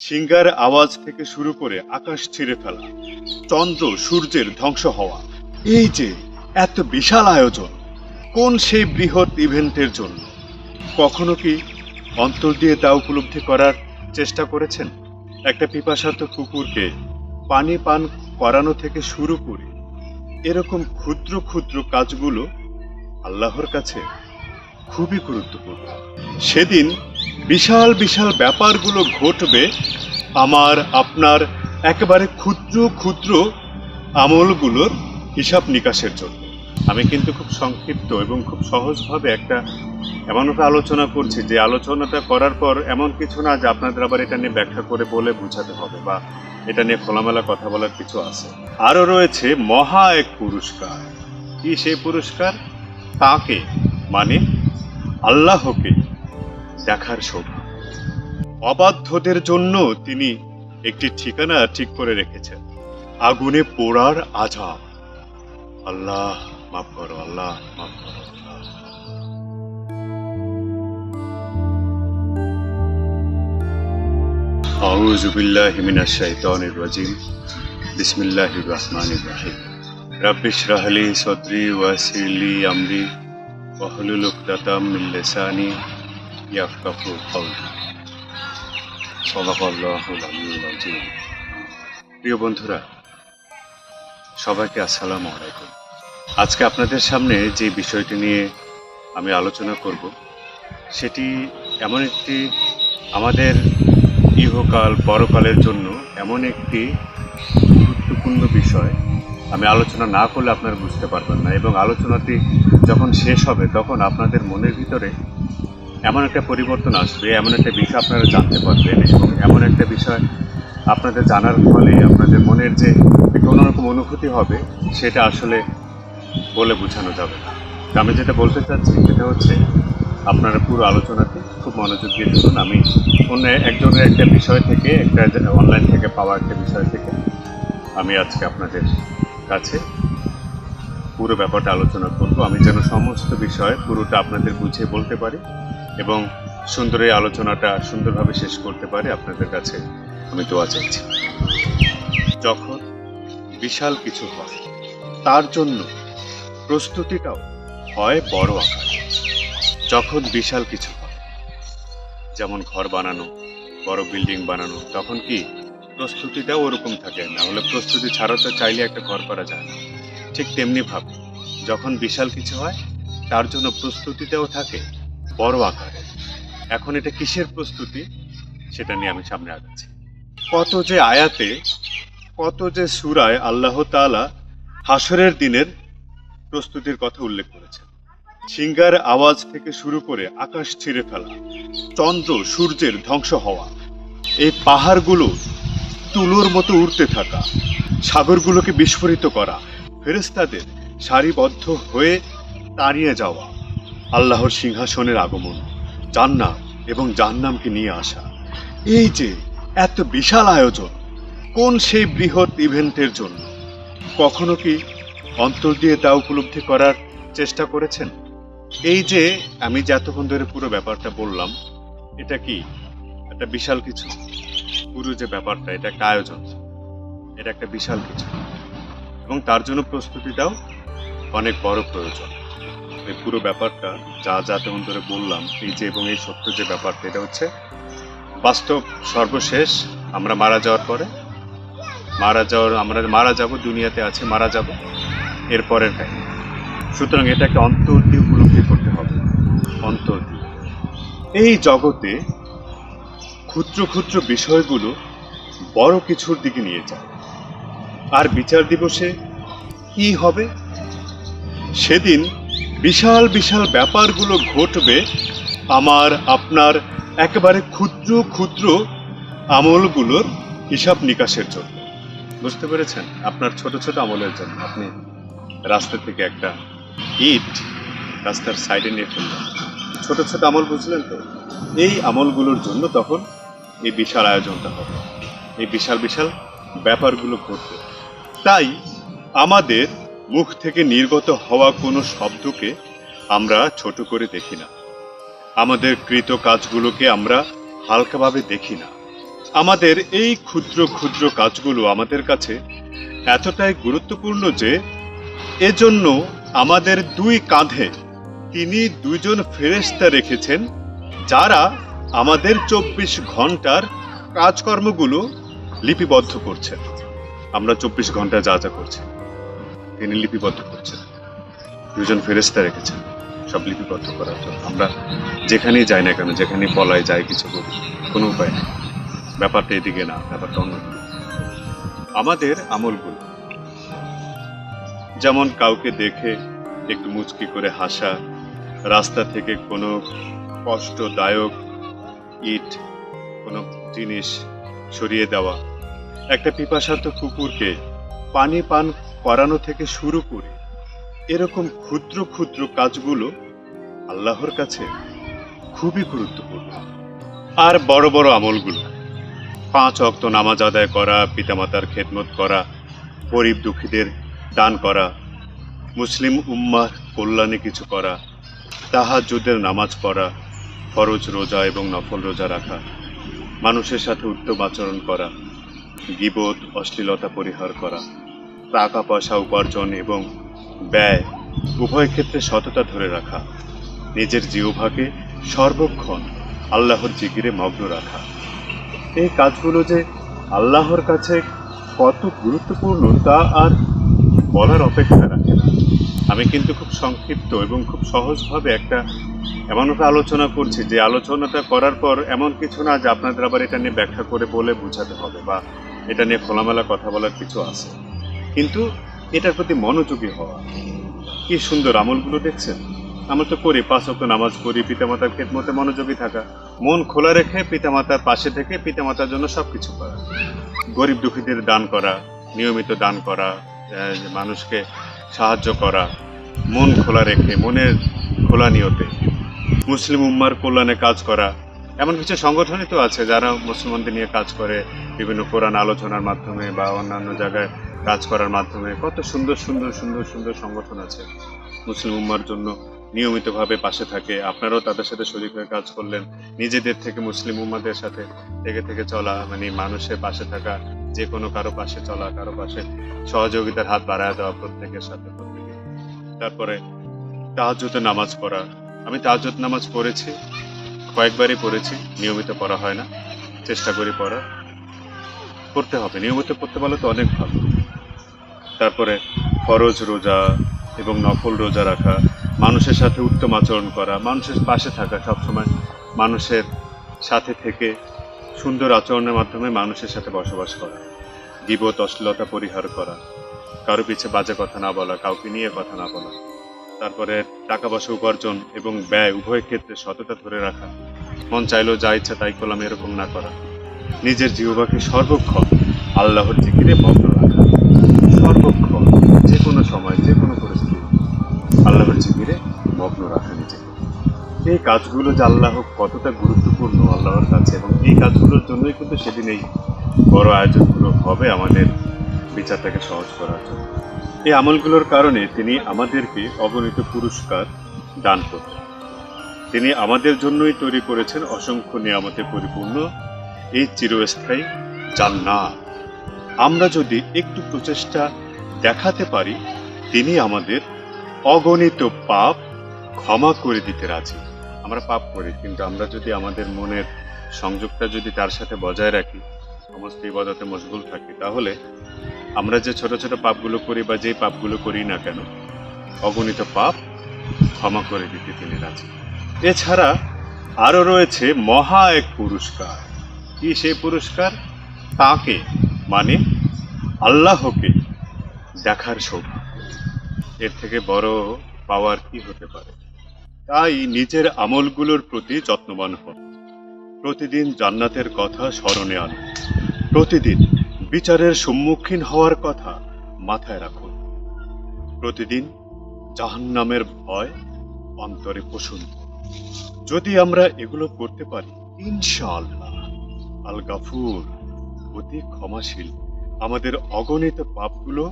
Singer আওয়াজ থেকে শুরু করে আকাশ ছিঁড়ে ফেলা, চন্দ্র সূর্যের ধ্বংস হওয়া। এই যে, এত বিশাল আয়োজন, কোন সেই বৃহৎ ইভেন্টের জন্য? কখনো কি অন্তর দিয়ে তা উপলব্ধি করার চেষ্টা করেছেন? একটা পিপাসার্থ কুকুরকে পানি পান করানো থেকে শুরু করে এরকম ক্ষুদ্র ক্ষুদ্র কাজগুলো আল্লাহর কাছে খুবই গুরুত্বপূর্ণ। সেদিন বিশাল বিশাল ব্যাপারগুলো ঘটবে আমার, আপনার একেবারে ক্ষুদ্র ক্ষুদ্র আমলগুলোর হিসাব নিকাশের জন্য। আমি কিন্তু খুব সংক্ষিপ্ত এবং খুব সহজভাবে একটা এমন একটা আলোচনা করছি যে আলোচনাটা করার পর এমন কিছু না যে আপনাদের আবার এটা নিয়ে ব্যাখ্যা করে বলে বোঝাতে হবে বা এটা নিয়ে খোলামেলা কথা বলার কিছু আছে। আরও রয়েছে মহা এক পুরস্কার। কি সেই পুরস্কার? তাকে মানে আল্লাহকে দেখার সৌভাগ্য অবাধ্যদের জন্য তিনি একটি ঠিকানা ঠিক করে রেখেছেন আগুনে পোড়ার আজাব আল্লাহ মাফ করো আল্লাহ মাফ করো আল্লাহ। أعوذ بالله من الشيطان الرجيم بسم الله الرحمن الرحيم رب اشرح لي صدري ويسر لي أمري واحلل عقدة من لساني يفقهوا قولي صدق الله العلي العظيم প্রিয় বন্ধুরা সবাইকে আসসালামু আলাইকুম আজকে আপনাদের সামনে যে বিষয়টি নিয়ে আমি আলোচনা করব সেটি এমন একটি আমাদের ইহকাল পরকালের জন্য এমন একটি গুরুত্বপূর্ণ বিষয় আমি আলোচনা না করলে আপনারা বুঝতে পারবেন না এবং আলোচনাটি যখন শেষ হবে তখন আপনাদের মনের ভিতরে এমন একটা পরিবর্তন আসবে, এমন একটা বিষয় আপনারা জানতে পারবেন এবং এমন একটা বিষয় আপনাদের জানার ফলে আপনাদের মনের যে একটা অন্যরকম অনুভূতি হবে, সেটা আসলে বলে বোঝানো যাবে না। আমি যেটা বলতে চাচ্ছি, সেটা হচ্ছে আপনারা পুরো আলোচনাতে খুব মনোযোগ দিয়ে দেখুন, আমি অন্য একজনের একটা বিষয় থেকে, একটা অনলাইন থেকে পাওয়া একটা বিষয় থেকে আমি আজকে আপনাদের কাছে পুরো ব্যাপারটা আলোচনা করব। আমি যেন সমস্ত বিষয় পুরোটা আপনাদের বুঝিয়ে বলতে পারি। এবং সুন্দর এই আলোচনাটা সুন্দরভাবে শেষ করতে পারে আপনাদের কাছে আমি দোয়া চাইছি। যখন বিশাল কিছু হয়, তার জন্য প্রস্তুতিটাও হয় বড় আকার। যখন বিশাল কিছু হয়, যেমন ঘর বানানো, বড় বিল্ডিং বানানো, তখন কি প্রস্তুতিটাও ওরকম থাকে। না হলে প্রস্তুতি ছাড়া তো চাইলে একটা ঘর করা যায় না। ঠিক তেমনি ভাবে, যখন বিশাল কিছু হয়, তার জন্য প্রস্তুতিটাও থাকে বড় আকারে। এখন এটা কিসের প্রস্তুতি? সেটা নিয়ে আমি সামনে আগাচ্ছি। কত যে আয়াতে, কত যে সুরায় আল্লাহ তাআলা হাসরের দিনের প্রস্তুতির কথা উল্লেখ করেছেন। সিঙ্গার আওয়াজ থেকে শুরু করে আকাশ ছিঁড়ে ফেলা, চন্দ্র, সূর্যের ধ্বংস হওয়া, এই পাহাড়গুলো তুলোর মতো উড়তে থাকা, সাগরগুলোকে বিস্ফোরিত করা ফেরেস্তাদের সারিবদ্ধ হয়ে তাড়িয়ে যাওয়া আল্লাহর সিংহাসনের আগমন, জান্নাত এবং জান্নামকে নিয়ে আসা। এই যে এত বিশাল আয়োজন, কোন সেই বৃহৎ ইভেন্টের জন্য? কখনো কি অন্তর দিয়ে তা উপলব্ধি করার চেষ্টা করেছেন? এই যে আমি যে এতক্ষণ ধরে পুরো ব্যাপারটা বললাম, এটা কি একটা বিশাল কিছু? পুরো যে ব্যাপারটা, এটা একটা আয়োজন, এটা একটা বিশাল কিছু। এবং তার জন্য প্রস্তুতিটাও অনেক বড় প্রয়োজন। এই পুরো ব্যাপারটা যা যা তেমন ধরে বললাম, এই যে এবং এই সত্য যে ব্যাপারটা, এটা হচ্ছে বাস্তব সর্বশেষ আমরা মারা যাওয়ার পরে, মারা যাওয়ার, আমরা মারা যাব, দুনিয়াতে আছে, মারা যাব এরপরের কাহিনী সুতরাং এটাকে অন্তর দিয়ে উপলব্ধি করতে হবে অন্তর দিয়ে এই জগতে ক্ষুদ্র ক্ষুদ্র বিষয়গুলো বড় কিছুর দিকে নিয়ে যায়। আর বিচার দিবসে কি হবে? সেদিন বিশাল বিশাল ব্যাপারগুলো ঘটবে আমার, আপনার একেবারে ক্ষুদ্র ক্ষুদ্র আমলগুলোর হিসাব নিকাশের জন্য। বুঝতে পেরেছেন? আপনার ছোট ছোট আমলের জন্য। আপনি রাস্তা থেকে একটা ইট রাস্তার সাইডে নিয়ে ফেললেন। ছোট ছোট আমল বুঝলেন তো? এই আমলগুলোর জন্য তখন এই বিশাল আয়োজনটা হবে। এই বিশাল বিশাল ব্যাপারগুলো ঘটবে। তাই আমাদের মুখ থেকে নির্গত হওয়া কোনো শব্দকে আমরা ছোট করে দেখি না। আমাদের কৃত কাজগুলোকে আমরা হালকাভাবে দেখি না। আমাদের এই ক্ষুদ্র ক্ষুদ্র কাজগুলো আমাদের কাছে এতটাই গুরুত্বপূর্ণ যে এজন্য আমাদের দুই কাঁধে তিনি দুইজন ফেরেশতা রেখেছেন যারা আমাদের চব্বিশ ঘণ্টার কাজকর্মগুলো লিপিবদ্ধ করছেন। আমরা চব্বিশ ঘণ্টা যা যা করছি। তিনি লিপিবদ্ধ করছেন। দুজন ফেরেস্তা রেখেছেন সব লিপিবদ্ধ করার জন্য। আমরা যেখানেই যাই না কেন, যেখানেই পলাই যাই কিছু করি, কোনো উপায় নেই। ব্যাপারটা এদিকে না, ব্যাপারটা অন্যদিকে আমাদের আমলগুলো, যেমন কাউকে দেখে একটু মুচকি করে হাসা, রাস্তা থেকে কোনো কষ্টদায়ক ইট, কোনো জিনিস সরিয়ে দেওয়া, একটা পিপাসার্থ কুকুরকে পানি পান করানো থেকে শুরু করে এরকম ক্ষুদ্র ক্ষুদ্র কাজগুলো আল্লাহর কাছে খুবই গুরুত্বপূর্ণ। আর বড় বড় আমলগুলো, পাঁচ অক্ত নামাজ আদায় করা, পিতামাতার খেদমত করা, গরিব দুঃখীদের দান করা, মুসলিম উম্মার কল্যাণে কিছু করা, তাহাজ্জুদের নামাজ পড়া, ফরজ রোজা এবং নফল রোজা রাখা, মানুষের সাথে উত্তম আচরণ করা, গিবত, অশ্লীলতা পরিহার করা টাকা পয়সা উপার্জন এবং ব্যয় উভয় ক্ষেত্রে সততা ধরে রাখা, নিজের জিহ্বাকে সর্বক্ষণ আল্লাহর জিকিরে মগ্ন রাখা। এই কাজগুলো যে আল্লাহর কাছে কত গুরুত্বপূর্ণ তা আর বলার অপেক্ষা রাখে না। আমি কিন্তু খুব সংক্ষিপ্ত এবং খুব সহজভাবে একটা এমন একটা আলোচনা করছি যে আলোচনাটা করার পর এমন কিছু না যে আপনাদের আবার এটা নিয়ে ব্যাখ্যা করে বলে বোঝাতে হবে বা এটা নিয়ে খোলামেলা কথা বলার কিছু আছে। কিন্তু এটার প্রতি মনোযোগী হওয়া। কি সুন্দর আমলগুলো দেখছেন? আমরা তো করি, পাঁচ অক্ট নামাজ পড়ি, পিতামাতার খেদমতে মনোযোগী থাকা। মন খোলা রেখে পিতামাতার পাশে থেকে পিতামাতার জন্য সব কিছু করা। গরিব দুঃখীদের দান করা, নিয়মিত দান করা মানুষকে সাহায্য করা, মন খোলা রেখে, মনের খোলা নিয়তে। মুসলিম উম্মার কল্যাণে কাজ করা। এমন কিছু সংগঠনই তো আছে যারা মুসলমানদের নিয়ে কাজ করে, বিভিন্ন কোরআন আলোচনার মাধ্যমে বা অন্যান্য জায়গায় কাজ করার মাধ্যমে কত সুন্দর সুন্দর সুন্দর সুন্দর সংগঠন আছে। মুসলিম উম্মার জন্য নিয়মিতভাবে পাশে থাকে। আপনারাও তাদের সাথে শরীর হয়ে কাজ করলেন। নিজেদের থেকে মুসলিম উম্মাদের সাথে থেকে থেকে চলা মানে মানুষের পাশে থাকা, যে কোনো কারও পাশে চলা, কারও পাশে সহযোগিতার হাত বাড়ায় দেওয়া প্রত্যেকের সাথে প্রত্যেকে তারপরে তাহাজ্জুদে নামাজ পড়া। আমি তাহাজ্জুদ নামাজ পড়েছি, কয়েকবারই পড়েছি, নিয়মিত পড়া হয় না। চেষ্টা করি পড়া পড়তে হবে। নিয়মিত পড়তে পারলে তো অনেক ভালো। তারপরে ফরজ রোজা এবং নফল রোজা রাখা, মানুষের সাথে উত্তম আচরণ করা, মানুষের পাশে থাকা সবসময় মানুষের সাথে থেকে সুন্দর আচরণের মাধ্যমে মানুষের সাথে বসবাস করা, বিপদ, অশ্লীলতা পরিহার করা, কারও পিছে বাজে কথা না বলা, কাউকে নিয়ে কথা না বলা, তারপরে টাকা পয়সা উপার্জন এবং ব্যয় উভয় ক্ষেত্রে সততা ধরে রাখা, মন চাইলেও যা ইচ্ছা তাই করলাম, এরকম না করা, নিজের জীববাকে সর্বক্ষণ আল্লাহর জিকিরে মগ্ন সর্বক্ষণ যে কোনো সময় যে কোনো পরিস্থিতি আল্লাহর জিকিরে মগ্ন রাখা নিজেকে। এই কাজগুলো যে আল্লাহ কতটা গুরুত্বপূর্ণ আল্লাহর কাছে, এবং এই কাজগুলোর জন্যই কিন্তু সেদিন এই বড় আয়োজনগুলো হবে আমাদের বিচারটাকে সহজ করার জন্য। এই আমলগুলোর কারণে তিনি আমাদেরকে অগণিত পুরস্কার দান করছেন তিনি আমাদের জন্যই তৈরি করেছেন অসংখ্য নিয়ামতে পরিপূর্ণ এই চিরস্থায়ী জান্নাত। আমরা যদি একটু প্রচেষ্টা দেখাতে পারি, তিনি আমাদের অগণিত পাপ ক্ষমা করে দিতে রাজি। আমরা পাপ করি, কিন্তু আমরা যদি আমাদের মনের সংযোগটা যদি তার সাথে বজায় রাখি, সমস্ত ইবাদতে মশগুল থাকি, তাহলে আমরা যে ছোট ছোট পাপগুলো করি বা যে পাপগুলো করি না কেন, অগণিত পাপ ক্ষমা করে দিতে তিনি রাজি। এছাড়া আরও রয়েছে মহা এক পুরস্কার। কি সেই পুরস্কার? তাকে মানে আল্লাহকে দেখার সৌভাগ্য এর থেকে বড় পাওয়ার কি হতে পারে? তাই নিজের আমলগুলোর প্রতি যত্নবান হন। প্রতিদিন জান্নাতের কথা স্মরণে আন প্রতিদিন বিচারের সম্মুখীন হওয়ার কথা মাথায় রাখুন। প্রতিদিন জাহান্নামের ভয় অন্তরে পোষণ যদি আমরা এগুলো করতে পারি, ইনশাআল্লাহ আল গাফুর অতি ক্ষমাশীল। আমাদের অগণিত পাপগুলো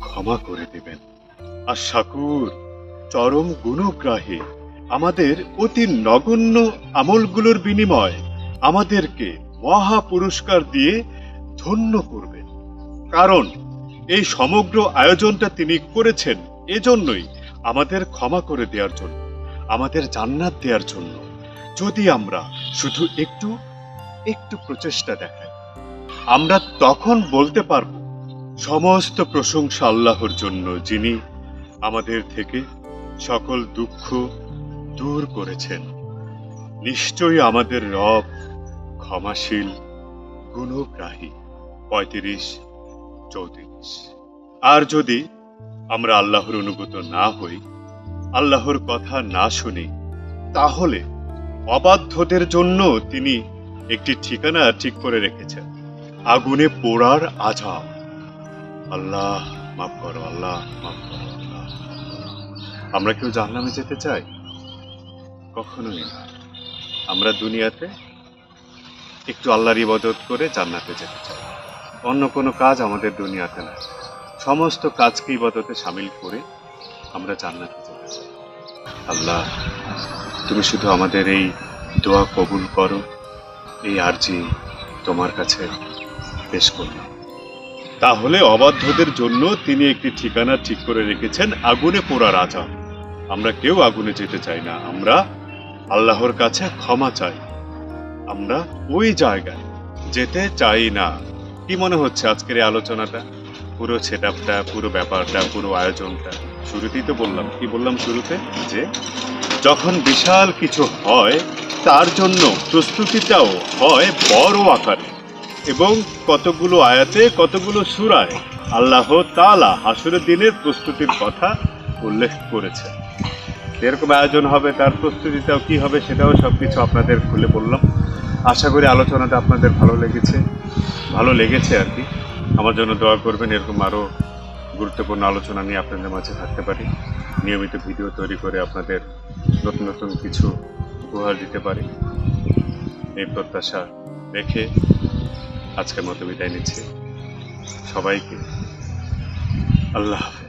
ক্ষমা করে দেবেন। আর শাকুর চরম গুণগ্রাহী, আমাদের অতি নগণ্য আমলগুলোর বিনিময় আমাদেরকে মহা পুরস্কার দিয়ে ধন্য করবেন। কারণ এই সমগ্র আয়োজনটা তিনি করেছেন এজন্যই আমাদের ক্ষমা করে দেওয়ার জন্য, আমাদের জান্নাত দেওয়ার জন্য। যদি আমরা শুধু একটু একটু প্রচেষ্টা দেখাই। আমরা তখন বলতে পারব, সমস্ত প্রশংসা আল্লাহর জন্য, যিনি আমাদের থেকে সকল দুঃখ দূর করেছেন। নিশ্চয়ই আমাদের রব ক্ষমাশীল, গুণগ্রাহী। পঁয়ত্রিশ, চৌত্রিশ। আর যদি আমরা আল্লাহর অনুগত না হই, আল্লাহর কথা না শুনি, তাহলে অবাধ্যদের জন্য তিনি একটি ঠিকানা ঠিক করে রেখেছেন। আগুনে পোড়ার আজাব। আল্লাহ, মাফ করো, আল্লাহ, মাফ করো আমরা কেউ জাহান্নামে যেতে চাই? কখনোই না। আমরা দুনিয়াতে একটু আল্লাহর ইবাদত করে জান্নাতে যেতে চাই। অন্য কোনো কাজ আমাদের দুনিয়াতে না সমস্ত কাজকে ইবাদতে সামিল করে আমরা জান্নাতে যেতে চাই। আল্লাহ, তুমি শুধু আমাদের এই দোয়া কবুল করো। এই আর্জি তোমার কাছে পেশ করলাম তাহলে অবাধ্যদের জন্য তিনি একটি ঠিকানা ঠিক করে রেখেছেন আগুনে পোড়া রাজা। আমরা কেউ আগুনে যেতে চাই না। আমরা আল্লাহর কাছে ক্ষমা চাই। আমরা ওই জায়গায় যেতে চাই না। কি মনে হচ্ছে আজকের এই আলোচনাটা? পুরো সেট পুরো ব্যাপারটা, পুরো আয়োজনটা। শুরুতেই তো বললাম। কি বললাম শুরুতে? যে যখন বিশাল কিছু হয়, তার জন্য প্রস্তুতিটাও হয় বড় আকারে। এবং কতগুলো আয়াতে, কতগুলো সুরায় আল্লাহ তালা হাসুরের দিনের প্রস্তুতির কথা উল্লেখ করেছে এরকম আয়োজন হবে, তার প্রস্তুতিটাও কি হবে সেটাও সব কিছু আপনাদের খুলে বললাম। আশা করি আলোচনাটা আপনাদের ভালো লেগেছে। ভালো লেগেছে আর কি। আমার জন্য দোয়া করবেন, এরকম আরও গুরুত্বপূর্ণ আলোচনা নিয়ে আপনাদের মাঝে থাকতে পারি। নিয়মিত ভিডিও তৈরি করে আপনাদের নতুন নতুন কিছু উপহার দিতে পারি। এই প্রত্যাশা রেখে আজকের মতো বিদায় নিচ্ছি। সবাইকে আল্লাহ হাফেজ।